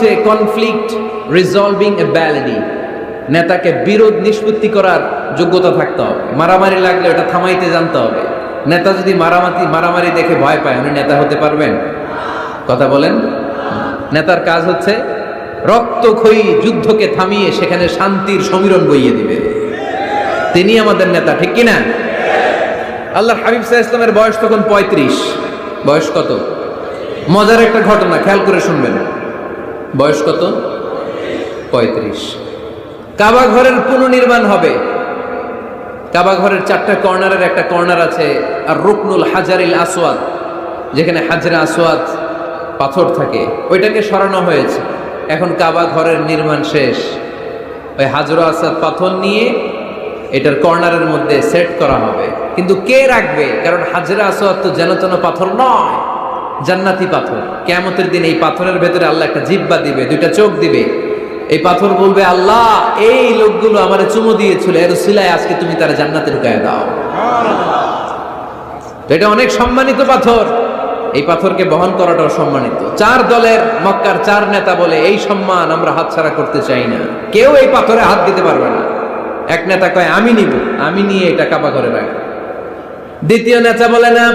হচ্ছে conflict resolving এ ব্যালিডি নেতাকে বিরোধ নিষ্পত্তি করার যোগ্যতা থাকতে হবে। মারামারি লাগলে ওটা থামাইতে জানতে হবে। নেতা যদি মারামারি মারামারি দেখে ভয় পায়, উনি নেতা হতে পারবেন? কথা বলেন। নেতার কাজ হচ্ছে রক্তক্ষয়ী যুদ্ধকে থামিয়ে সেখানে শান্তির সমীরণ বইয়ে দিবে। তিনি আমাদের নেতা, ঠিক কিনা? আল্লাহ হাবিব সাহা ইসলামের বয়স তখন পঁয়ত্রিশ। বয়স কত? মজার একটা ঘটনা, খেয়াল করে শুনবেন। বয়স কত? পঁয়ত্রিশ। কাবা ঘরের পুনর্নির্মাণ হবে। কাবা ঘরের চারটা কর্নারের একটা কর্নার আছে, আর রুকনুল হাজারিল আসওয়াদ, যেখানে হাজরা আসওয়াদ পাথর থাকে। ওইটাকে সরানো হয়েছে। এখন কাবা ঘরের নির্মাণ শেষ। ওই হাজরা আসাদ পাথর নিয়ে এটার কর্নারের মধ্যে সেট করা হবে। কিন্তু কে রাখবে? কারণ হাজরা আসওয়াদ তো যেন তেন পাথর নয়। জান্নাতি পাথর। কেমতের দিন এই পাথরের ভেতরে আল্লাহ একটা জিব্বা দিবে, দুইটা চোখ দিবে। এই পাথর বলবে, আল্লাহ, এই লোকগুলো আমার চুমো দিয়েছিল, এর সিলায় আজকে তুমি তারা জান্নাতে ঢুকায় দাও। এটা অনেক সম্মানিত পাথর। এই পাথরকে বহন করাটাও সম্মানিত। চার দলের মক্কার চার নেতা বলে, এই সম্মান আমরা হাতছাড়া করতে চাই না। কেউ এই পাথরে হাত দিতে পারবে না। এক নেতা কয়, আমি নিব। আমি নিয়ে এটা কাপা করে রাখব। দ্বিতীয় নেতা বলে, না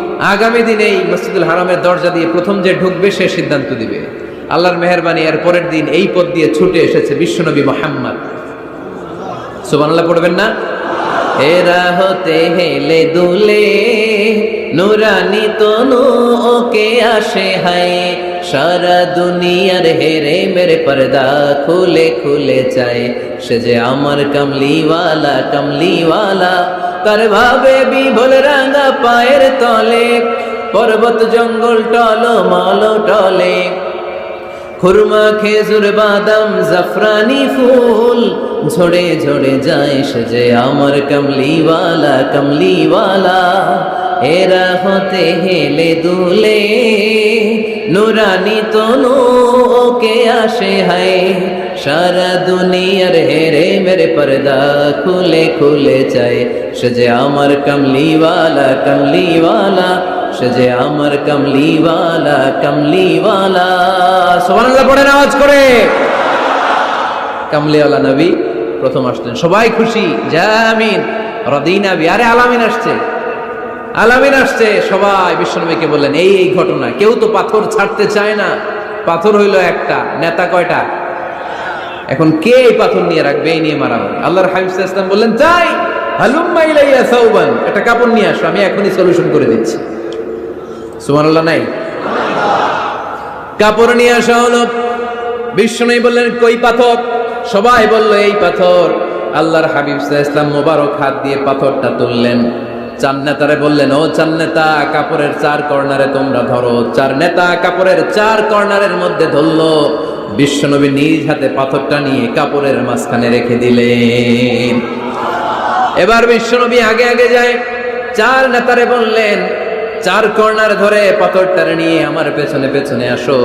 আগামী দিনে এই মসজিদুল হারামের দরজা দিয়ে প্রথম যে ঢুকবে, সে সিদ্ধান্ত দিবে। আল্লাহর মেহরবানি এর পরের দিন এই পথ দিয়ে ছুটে এসেছে বিশ্বনবী মোহাম্মদ। সুবহানাল্লাহ পড়বেন না? এরা হতে হেলে দুলে, নুরানি তনু ওকে আসে হায়। সারা দুনিয়ার হেরে মেরে পর্দা খুলে খুলে চায়। সে যে আমার কমলিওয়ালা কমলিওয়ালা তার ভাবে বিভোল রাঙা পায়ের তলে, পর্বত জঙ্গল টল মল টলে। খুরমা, খেজুর, বাদাম, জাফরানি ফুল, ঝরে ঝরে যায় সে আমার কমলিওয়ালা কমলিওয়ালা। এরা হতে হেলে দুলে নুরানি তনু, ওকে আসে হায়। সারা দুনিয়ার হেরে মেরে পর্দা খুলে খুলে চায়। সে আমার কমলিওয়ালা কমলিওয়ালা। সে আমার কমলিওয়ালা কমলিওয়ালা। সুবহানাল্লাহ, পড়েন আওয়াজ করে। কামলিওয়ালা নবী প্রথম আসলেন। সবাই খুশি জামিন রদিনাবি আরে আলামিন আসছে। আলামিন আসছে, সবাই বিশ্বনবীকে বললেন, এই এই ঘটনা, কেউ তো পাথর ছাড়তে চায় না। পাথর হইল একটা, নেতা কয়টা? এখন কে এই পাথর নিয়ে রাখবে, এই নিয়ে মারামারি? আল্লাহর হাবিব ইসলাম বললেন, যাই একটা কাপড় নিয়ে আসো, আমি এখনই সলিউশন করে দিচ্ছি। নাই? কাপড় নিয়ে আসা বললেন, কই পাথর? সবাই বলল, এই পাথর। আল্লাহর মোবারক হাত দিয়ে পাথরটা তুললেন। চার নেতারে বললেন, ও চার নেতা, কাপড়ের চার কর্নারে তোমরা ধরো। চার নেতা কাপড়ের চার কর্নারের মধ্যে ধরলো। বিশ্বনবী নিজ হাতে পাথরটা নিয়ে কাপড়ের মাঝখানে রেখে দিলেন। এবার বিশ্বনবী আগে আগে যায়। চার নেতারে বললেন, চার কর্নার ধরে পাথরটারে নিয়ে আমার পেছনে পেছনে আসো।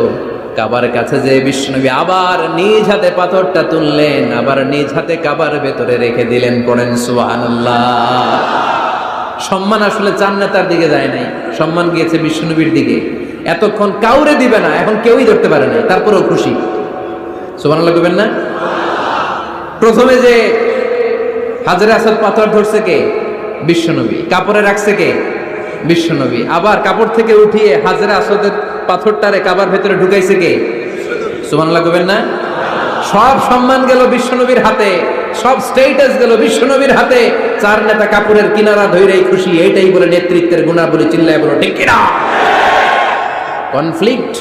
কাবার কাছে যে বিষ্ণুনবী আবার নিজ হাতে পাথরটা তুললেন, আবার নিজ হাতে কাবার ভেতরে রেখে দিলেন, পড়েন সুবহানাল্লাহ। সম্মান আসলে চার নেতার দিকে যায় নাই। সম্মান গিয়েছে বিষ্ণুনবীর দিকে। এতক্ষণ কাউরে দিবে না, এখন কেউই ধরতে পারে নাই, তারপরেও খুশি। সুবহানাল্লাহ করবেন না? প্রথমে যে হাজারে আসাদ পাথর ধরছে কে? বিশ্বনবী। কাপড়ে রাখছে কে? বিশ্বনবী। আবার কাপড় থেকে উঠিয়ে হাজারে আসাদের পাথরটারে কাবার ভেতরে ঢুকাইছে কে? সুবহানাল্লাহ করবেন না? সব সম্মান গেল বিশ্বনবীর হাতে। সব স্টেটাস গেল বিশ্বনবীর হাতে। চার নেতা কাপুরের কিনারা ধৈরেই খুশি এইটাই বলে নেতৃত্বের গুণা বলে চিল্লায় বলো, ঠিক কিনা? কনফ্লিক্ট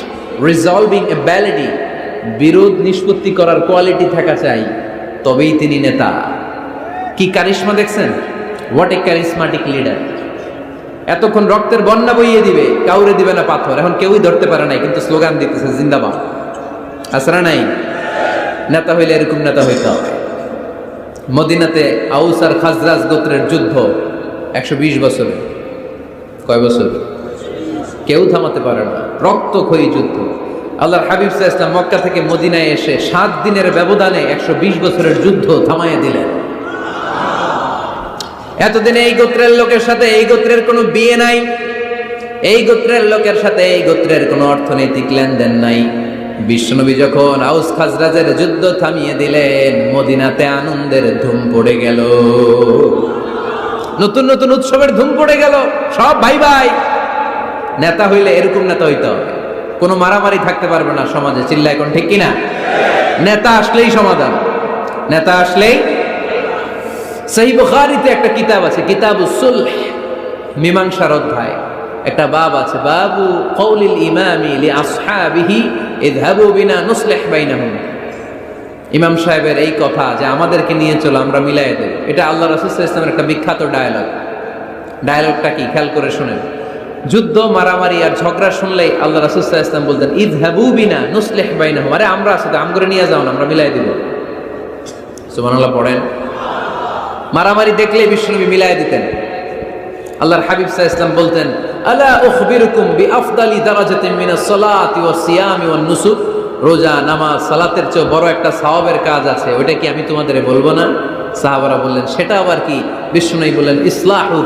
রিজলভিং ব্যালিডি বিরোধ নিষ্পত্তি করার কোয়ালিটি থাকা চাই, তবেই তিনি নেতা। কি কারিশমা দেখছেন? হোয়াট এ ক্যারিসমাটিক লিডার এতক্ষণ রক্তের বন্যা বইয়ে দিবে, কাউরে দিবে না পাথর। এখন কেউই ধরতে পারে নাই, কিন্তু স্লোগান দিতেছে, জিন্দাবাদ। আসরা নাই? নেতা হইলে এরকম নেতা হইতে হবে। মদিনাতে আউস আর খাজরাজ গোত্রের যুদ্ধ একশো বিশ বছরে। কয় বছর? কেউ থামাতে পারে না। রক্তক্ষয়ী যুদ্ধ। আল্লাহর হাবিব ইসলাম মক্কা থেকে মদিনায় এসে সাত দিনের ব্যবধানে একশো বিশ বছরের যুদ্ধ থামাইয়া দিলেন। এতদিনে এই গোত্রের লোকের সাথে এই গোত্রের কোনো বিয়ে নাই। এই গোত্রের লোকের সাথে এই গোত্রের কোনো অর্থনৈতিক লেনদেন নাই। বিশ্বনবী যখন আউস খাজরাজের যুদ্ধ থামিয়ে দিলেন, মদিনাতে আনন্দের ধুম পড়ে গেল। নতুন নতুন উৎসবের ধুম পড়ে গেল, সব ভাই ভাই নেতা হইলে এরকম নেতা হইতে হবে। কোনো মারামারি থাকতে পারবে না সমাজে চিল্লা এখন ঠিক কিনা? নেতা আসলেই সমাধান। নেতা আসলেই সেই বুখারিতে একটা কিতাব আছে কিতাব সুলহ, মীমাংসার অধ্যায়। একটা বাব আছে, বাবু কৌলিল ইমামি আসহাবিহি ইযহাবু বিনা নুসলিহ বাইনাহুম। ইমাম সাহেবের এই কথা যে আমাদেরকে নিয়ে চলো, আমরা মিলাই দেব। এটা আল্লাহ রাসূল সাল্লাল্লাহু একটা বিখ্যাত ডায়ালগ। ডায়ালগটা কি? খেয়াল করে শুনেন। যুদ্ধ, মারামারি আর ঝগড়া শুনলেই আল্লাহ রাসূল সাল্লাল্লাহু আলাইহি ওয়াসাল্লাম বলতেন, ইযহাবু বিনা নুসলিহ বাইনাহুম। আরে আমরা আছি তো, আমগরে নিয়ে যাও না, আমরা মিলাই দিব। সুবহানাল্লাহ, পড়েন। মারামারি দেখলে বিষ্ণুনবী মিলাই দিতেন। আল্লাহর হাবিব সাহা ইসলাম বলতেন আলা উখবিরুকুম বি আফদালি দারাজাতিন মিনাস সালাতি ওয়াস সিয়ামি রোজা, নামাজ, সালাতের চেয়ে বড় একটা সওয়াবের কাজ আছে। ওটা কি আমি তোমাদের বলব না? সাহাবারা বললেন, সেটা আবার কি? বিষ্ণুনবী বললেন, ইসলাহু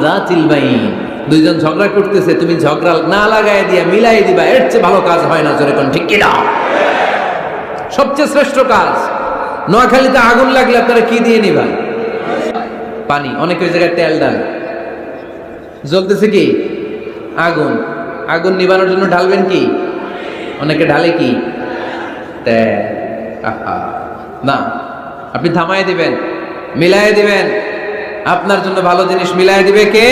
দুইজন ঝগড়া করতেছে, তুমি ঝগড়া না লাগায় দিয়া মিলাই দিবা, এর চেয়ে ভালো কাজ হয় না। জোরে কোন ঠিক কি সবচেয়ে শ্রেষ্ঠ কাজ, নোয়াখালীতে আগুন লাগলে আপনারা কি দিয়ে নিবা? পানি। অনেক ওই জায়গায় তেল ডাল জ্বলতেছে কি? আগুন। আগুন নিবানোর জন্য ঢালবেন কি? অনেকে ঢালে কি? না, আপনি থামাই দিবেন মিলাই দিবেন। আপনার জন্য ভালো জিনিস মিলাই দিবে কে?